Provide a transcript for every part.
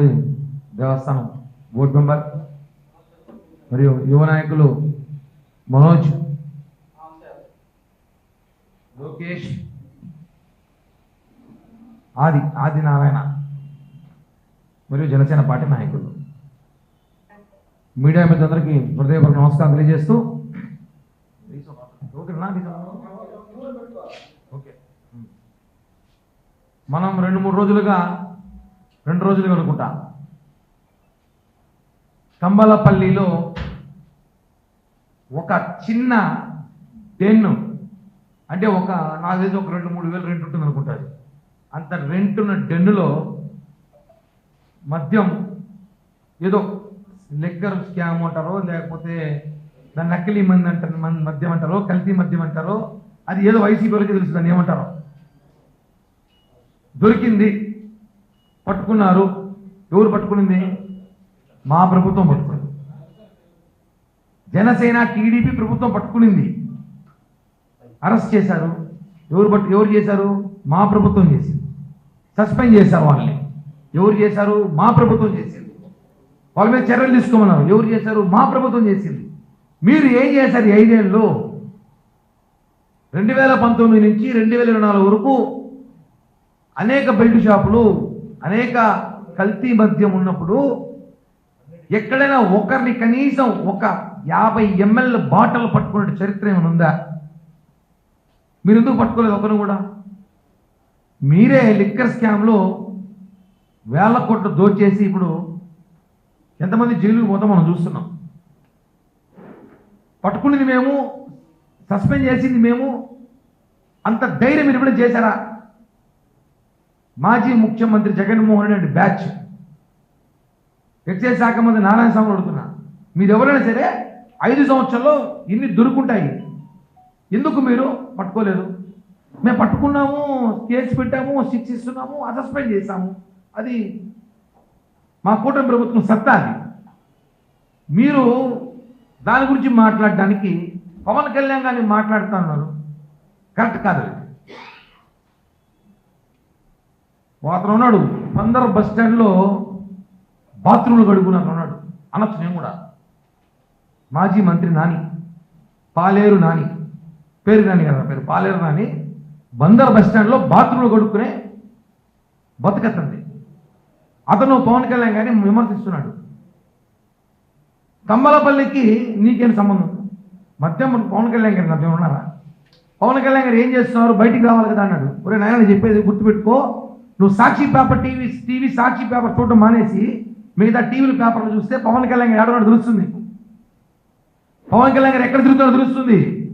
రామగుడి దేవస్థానం board member మరియు యువ నాయకులు మనోజ్ లోకేష్ ఆది ఆది నారాయణ మరియు జనసేన పార్టీ నాయకులు. మీడియా మిత్రులందరికీ హృదయపూర్వక నమస్కారం తెలియజేస్తూ మనం రెండు మూడు రోజులుగా రెండు రోజులు అనుకుంటా కంబలపల్లిలో ఒక చిన్న డెన్ను అంటే ఒక నాకు తెలిసి ఒక రెండు మూడు వేలు రెంట్ ఉంటుంది అనుకుంటుంది అంత రెంట్ ఉన్న డెన్నులో మద్యం ఏదో లెక్కర్ స్కామ్ అంటారో లేకపోతే దాన్ని నకిలీ మంది అంటారు మద్యం అంటారో కల్తీ మద్యం అంటారో అది ఏదో వైసీపీ వాళ్ళకి తెలుసు దాన్ని ఏమంటారో. దొరికింది పట్టుకున్నారు. ఎవరు పట్టుకునింది? మా ప్రభుత్వం పట్టుకుంది జనసేన టీడీపీ ప్రభుత్వం పట్టుకునింది. అరెస్ట్ చేశారు. ఎవరు పట్టు ఎవరు చేశారు? మా ప్రభుత్వం చేసింది. సస్పెండ్ చేశారు వాళ్ళని. ఎవరు చేశారు? మా ప్రభుత్వం చేసింది. వాళ్ళ మీద చర్యలు తీసుకోమన్నారు. ఎవరు చేశారు? మా ప్రభుత్వం చేసింది. మీరు ఏం చేశారు ఐదేళ్ళు? రెండు వేల పంతొమ్మిది నుంచి రెండు వేల ఇరవై నాలుగు వరకు అనేక బెల్ట్ షాపులు అనేక కల్తీ మద్యం ఉన్నప్పుడు ఎక్కడైనా ఒకరిని కనీసం ఒక యాభై ఎంఎల్ బాటలు పట్టుకునే చరిత్ర ఏమైనా ఉందా? మీరు ఎందుకు పట్టుకోలేదు ఒకరు కూడా? మీరే లిక్కర్ స్కామ్లో వేల కోట్లు దోచేసి ఇప్పుడు ఎంతమంది జైలుకు పోతాం మనం చూస్తున్నాం. పట్టుకునేది మేము సస్పెండ్ చేసింది మేము అంత ధైర్యం మీరు ఇప్పుడు చేశారా? మాజీ ముఖ్యమంత్రి జగన్మోహన్ రెడ్డి బ్యాచ్. ఎక్సైజ్ శాఖ మంత్రి నారాయణ స్వామి అడుగుతున్నా. మీరు ఎవరైనా సరే ఐదు సంవత్సరాల్లో ఇన్ని దొరుకుంటాయి. ఎందుకు మీరు పట్టుకోలేదు? మేము పట్టుకున్నాము కేసు పెట్టాము శిక్ష ఇస్తున్నాము సస్పెండ్ చేశాము. అది మా కూటమి ప్రభుత్వం సత్తా అది. మీరు దాని గురించి మాట్లాడడానికి పవన్ కళ్యాణ్ గారిని మాట్లాడుతున్నారు. కరెక్ట్ కాదు అది. అతను ఉన్నాడు బందర్ బస్ స్టాండ్లో బాత్రూమ్లు కడుగున్నాను ఉన్నాడు. అనొచ్చు నేను కూడా. మాజీ మంత్రి నాని పాలేరు నాని పేరు నాని కదా పేరు పాలేరు నాని బందర్ బస్ స్టాండ్లో బాత్రూమ్లు కడుక్కునే బతుకత్తంది. అతను పవన్ కళ్యాణ్ గారిని విమర్శిస్తున్నాడు. తమ్మలపల్లికి నీకేం సంబంధం? మధ్యం పవన్ కళ్యాణ్ గారి మధ్య ఉన్నారా? పవన్ కళ్యాణ్ గారు ఏం చేస్తున్నారు? బయటికి రావాలి కదా అన్నాడు. ఒరే నాయన చెప్పేది గుర్తుపెట్టుకో. నువ్వు Sakshi paper TV TV Sakshi paper చూడటం మానేసి మిగతా టీవీలు పేపర్లు చూస్తే పవన్ కళ్యాణ్ గారు ఏడవాడు తెలుస్తుంది పవన్ కళ్యాణ్ గారు ఎక్కడ తిరుగుతాడో తెలుస్తుంది.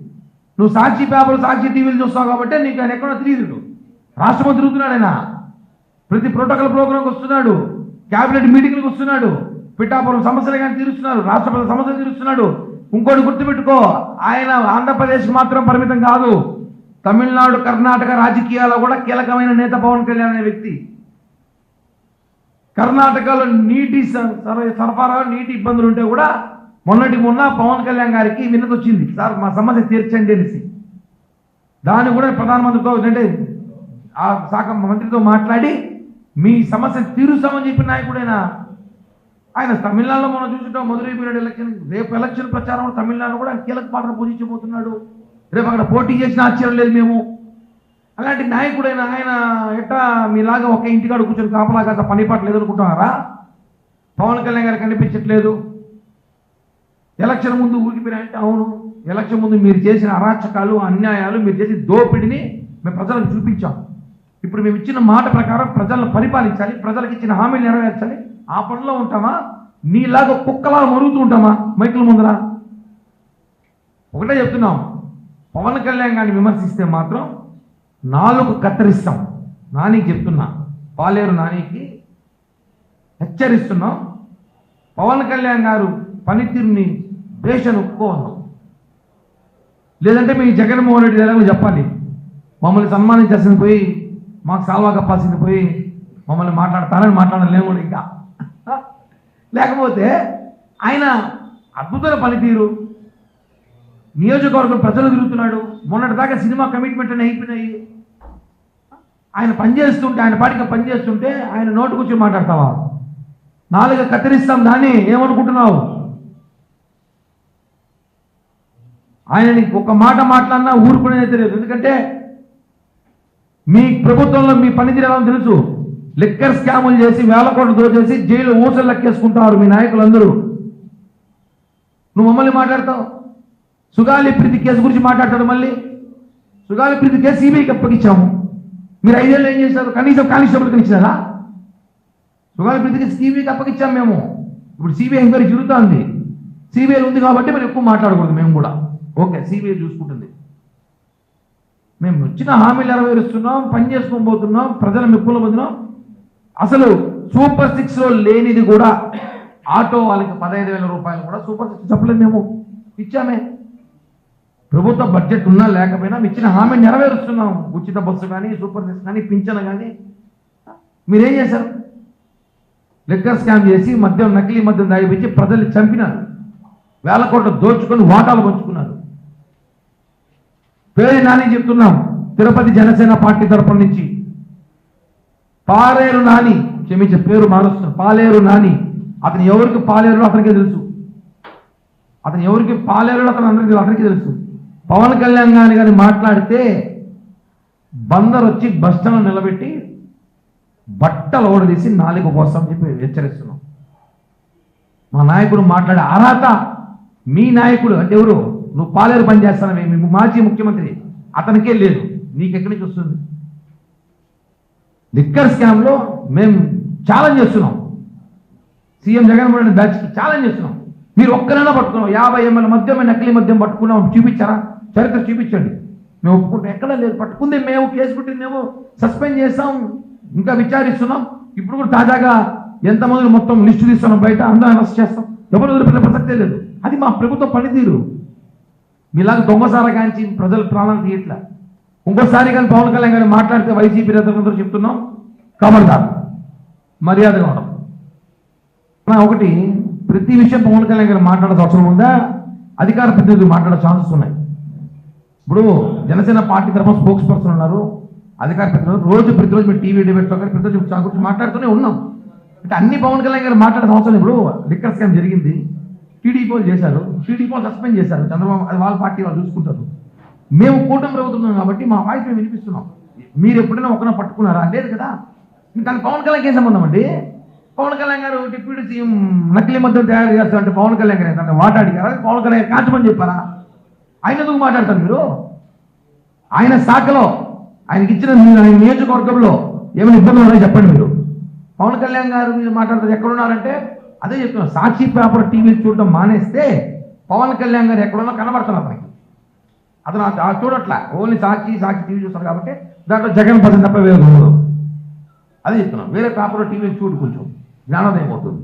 నువ్వు సాక్షి పేపర్ సాక్షి టీవీలు చూస్తావు కాబట్టి నీకు ఆయన ఎక్కడో తెలియదు. రాష్ట్రం తిరుగుతున్నాడు ఆయన. ప్రతి ప్రోటోకాల్ ప్రోగ్రాంకి వస్తున్నాడు. క్యాబినెట్ మీటింగ్లకు వస్తున్నాడు. పిఠాపురం సమస్యలు కానీ తీరుస్తున్నాడు. రాష్ట్రపతి సమస్యలు తీరుస్తున్నాడు. ఇంకోటి గుర్తుపెట్టుకో. ఆయన ఆంధ్రప్రదేశ్ మాత్రం పరిమితం కాదు. తమిళనాడు కర్ణాటక రాజకీయాల్లో కూడా కీలకమైన నేత పవన్ కళ్యాణ్ అనే వ్యక్తి. కర్ణాటకలో నీటి స- సర- సరఫరా నీటి ఇబ్బందులు ఉంటే కూడా మొన్నటి మొన్న పవన్ కళ్యాణ్ గారికి విన్నతి వచ్చింది. సార్ మా సమస్య తీర్చండి అనేసి. దాన్ని కూడా ప్రధానమంత్రితో అంటే ఆ శాఖ మంత్రితో మాట్లాడి మీ సమస్య తీరుస్తామని చెప్పిన నాయకుడైనా ఆయన తమిళనాడులో మనం చూసుకుంటాం మధురై పీరియడ్ ఎలక్షన్ రేపు ఎలక్షన్ ప్రచారం తమిళనాడు కూడా కీలక పాత్ర పూజించబోతున్నాడు రేపు అక్కడ పోటీ చేసిన ఆశ్చర్యం లేదు మేము. అలాంటి నాయకుడైన ఆయన ఎట్టా మీలాగా ఒక ఇంటికాడ కూర్చొని కాపలా కాస్త పని పాటలు ఎదుర్కొంటున్నారా పవన్ కళ్యాణ్ గారు కనిపించట్లేదు. ఎలక్షన్ ముందు ఊగిపోయినాయంటే అవును. ఎలక్షన్ ముందు మీరు చేసిన అరాచకాలు అన్యాయాలు మీరు చేసిన దోపిడిని మేము ప్రజలకు చూపించాం. ఇప్పుడు మేము ఇచ్చిన మాట ప్రకారం ప్రజలను పరిపాలించాలి ప్రజలకు ఇచ్చిన హామీలు నెరవేర్చాలి. ఆ పనిలో ఉంటామా? నీలాగా కుక్కలా మరుగుతూ ఉంటామా? మైకుల ముందర? ఒకటే చెప్తున్నాం. పవన్ కళ్యాణ్ గారిని విమర్శిస్తే మాత్రం నాలుగు కత్తిరిస్తాం. నానికి చెప్తున్నా పాలేరు నానికి హెచ్చరిస్తున్నాం. పవన్ కళ్యాణ్ గారు పనితీరుని దేశం ఒప్పుకోవద్దు. లేదంటే మీ జగన్మోహన్ రెడ్డి గారు చెప్పాలి మమ్మల్ని సన్మానించాల్సింది పోయి మాకు సాల్వా కప్పాల్సింది పోయి మమ్మల్ని మాట్లాడతానని మాట్లాడలేము కూడా ఇంకా. లేకపోతే ఆయన అద్భుతమైన పనితీరు నియోజకవర్గం ప్రజలు తిరుగుతున్నాడు. మొన్నటిదాకా సినిమా కమిట్మెంట్ అని అయిపోయినాయి. ఆయన పనిచేస్తుంటే ఆయన పాటికి పనిచేస్తుంటే ఆయన నోటు కూర్చొని మాట్లాడతావా? నాలుగు కత్తిరిస్తాం దాన్ని ఏమనుకుంటున్నావు? ఆయన ఒక మాట మాట్లాడినా ఊరుకునేది తెలియదు. ఎందుకంటే మీ ప్రభుత్వంలో మీ పనితీరు ఎలా తెలుసు. లిక్కర్ స్కాములు చేసి వేల కోట్లు దోచేసి జైలు ఊసలు లెక్కేసుకుంటారు మీ నాయకులందరూ. నువ్వు మమ్మల్ని మాట్లాడతావు? సుగాలి ప్రీతి కేసు గురించి మాట్లాడతాడు మళ్ళీ. సుగాలి ప్రీతి కేసు సిబిఐకి అప్పగించాము మీరు ఐదేళ్ళు ఏం చేశారు? కనీసం కానిస్టేబుల్కి ఇచ్చారా? సుగాలి ప్రీతికి సిబిఐకి అప్పగించాం మేము. ఇప్పుడు సిబిఐ ఎంక్వైరీ జరుగుతుంది. సిబిఐ ఉంది కాబట్టి మరి ఎక్కువ మాట్లాడకూడదు మేము కూడా. ఓకే సిబిఐ చూసుకుంటుంది. మేము వచ్చిన హామీలు నెరవేరుస్తున్నాం పని చేసుకొని పోతున్నాం ప్రజల మెప్పులు పొందినాం అసలు సూపర్ సిక్స్లో లేనిది కూడా ఆటో వాళ్ళకి పదహైదు వేల రూపాయలు కూడా సూపర్ సిక్స్ చెప్పలేదు మేము. ఇచ్చామే. ప్రభుత్వ బడ్జెట్ ఉన్నా లేకపోయినా ఇచ్చిన హామీ నెరవేరుస్తున్నాం. ఉచిత బస్సు కానీ సూపర్ సిక్స్ కానీ పింఛన్ కానీ మీరేం చేశారు? లిక్కర్ స్కామ్ చేసి మద్యం నకిలీ మద్యం దాగిపించి ప్రజల్ని చంపినారు. వేల కోట్లు దోచుకొని వాటాలు పంచుకున్నారు. పేరు నాని చెప్తున్నాం తిరుపతి జనసేన పార్టీ తరఫున నుంచి. పాలేరు నాని క్షమించే పేరు మారుస్తున్నారు పాలేరు నాని. అతను ఎవరికి పాలేరు అతనికే తెలుసు. అతను ఎవరికి పాలేరు అతను అందరికీ అతనికి తెలుసు. పవన్ కళ్యాణ్ గాని కానీ మాట్లాడితే బందర్ వచ్చి బస్ నిలబెట్టి బట్టలు ఓడదీసి నాలుగు కోసం చెప్పి హెచ్చరిస్తున్నాం. మా నాయకుడు మాట్లాడే అర్హత మీ నాయకుడు అంటే ఎవరు? నువ్వు పాలేరు పనిచేస్తానమే మీ మాజీ ముఖ్యమంత్రి. అతనికే లేదు. నీకెక్కడి నుంచి వస్తుంది? లిక్కర్ స్కామ్లో మేము ఛాలెంజ్ చేస్తున్నాం. సీఎం జగన్మోహన్ రెడ్డి బ్యాచ్కి ఛాలెంజ్ చేస్తున్నాం. మీరు ఒక్కరైనా పట్టుకున్నాం. యాభై ఎంఎల్ మద్యం నకిలీ మద్యం పట్టుకున్నాం. చూపించారా? చరిత్ర చూపించండి. మేము ఒప్పుకుంటాం ఎక్కడ లేదు. పట్టుకుంది మేము కేసు పెట్టింది మేము సస్పెండ్ చేస్తాం ఇంకా విచారిస్తున్నాం. ఇప్పుడు కూడా తాజాగా ఎంతమంది మొత్తం లిస్టు తీస్తున్నాం. బయట అందరం అరెస్ట్ చేస్తాం. ఎవరు వదిలిపెట్టే ప్రసక్తే లేదు. అది మా ప్రభుత్వ పనితీరు. మీలాగా దొంగసారా కాంచి ప్రజల ప్రాణాలు తీయట్లా. ఇంకోసారి కానీ పవన్ కళ్యాణ్ గారు మాట్లాడితే వైసీపీ నేతలందరూ చెప్తున్నాం. కమర్దార్ మర్యాదగా ఉండడం ఒకటి ప్రతి విషయం పవన్ కళ్యాణ్ గారు మాట్లాడాల్సిన అవసరం ఉందా? అధికార ప్రతినిధులు మాట్లాడే ఛాన్సెస్ ఉన్నాయి. ఇప్పుడు జనసేన పార్టీ తరఫున స్పోక్స్ పర్సన్ ఉన్నారు. అధికార ప్రతినిధులు రోజు ప్రతిరోజు మీరు టీవీ డిబేట్లో కానీ ప్రతిరోజు దాని గురించి మాట్లాడుతూనే ఉన్నాం. అంటే అన్ని పవన్ కళ్యాణ్ గారు మాట్లాడే అవసరం ఇప్పుడు లిక్కర్ స్కామ్ జరిగింది. టీడీపీ వాళ్ళు చేశారు. టీడీపీ వాళ్ళు సస్పెండ్ చేశారు. చంద్రబాబు అది వాళ్ళ పార్టీ వాళ్ళు చూసుకుంటారు. మేము కూటమి ప్రభుత్వం కాబట్టి మా వాయిస్ మేము వినిపిస్తున్నాం. మీరు ఎప్పుడైనా ఒకరిని పట్టుకున్నారా? లేదు కదా. దాని పవన్ కళ్యాణ్ ఏం సంబంధం అండి? పవన్ కళ్యాణ్ గారు డిప్యూటీ సీఎం నకిలీ మద్యం తయారు చేస్తారంటే పవన్ కళ్యాణ్ గారు వాటాడిగారా? పవన్ కళ్యాణ్ కాచమని చెప్పారా? ఆయన ఎందుకు మాట్లాడతారు మీరు? ఆయన శాఖలో ఆయనకి ఇచ్చిన నియోజకవర్గంలో ఏమైనా ఇబ్బందులు ఉన్నాయో చెప్పండి మీరు. పవన్ కళ్యాణ్ గారు మీరు మాట్లాడతారు ఎక్కడున్నారంటే అదే చెప్తున్నా సాక్షి పేపర్ టీవీ చూడడం మానేస్తే పవన్ కళ్యాణ్ గారు ఎక్కడున్నా కనబడుతున్నారు అతనికి. అతను చూడట్లా ఓన్లీ సాక్షి సాక్షి టీవీ చూస్తారు కాబట్టి దాంట్లో జగన్ పదం తప్ప వేరే అదే చెప్తున్నాం వేరే పేపర్ టీవీ చూడు కొంచెం జ్ఞానోదయం అవుతుంది.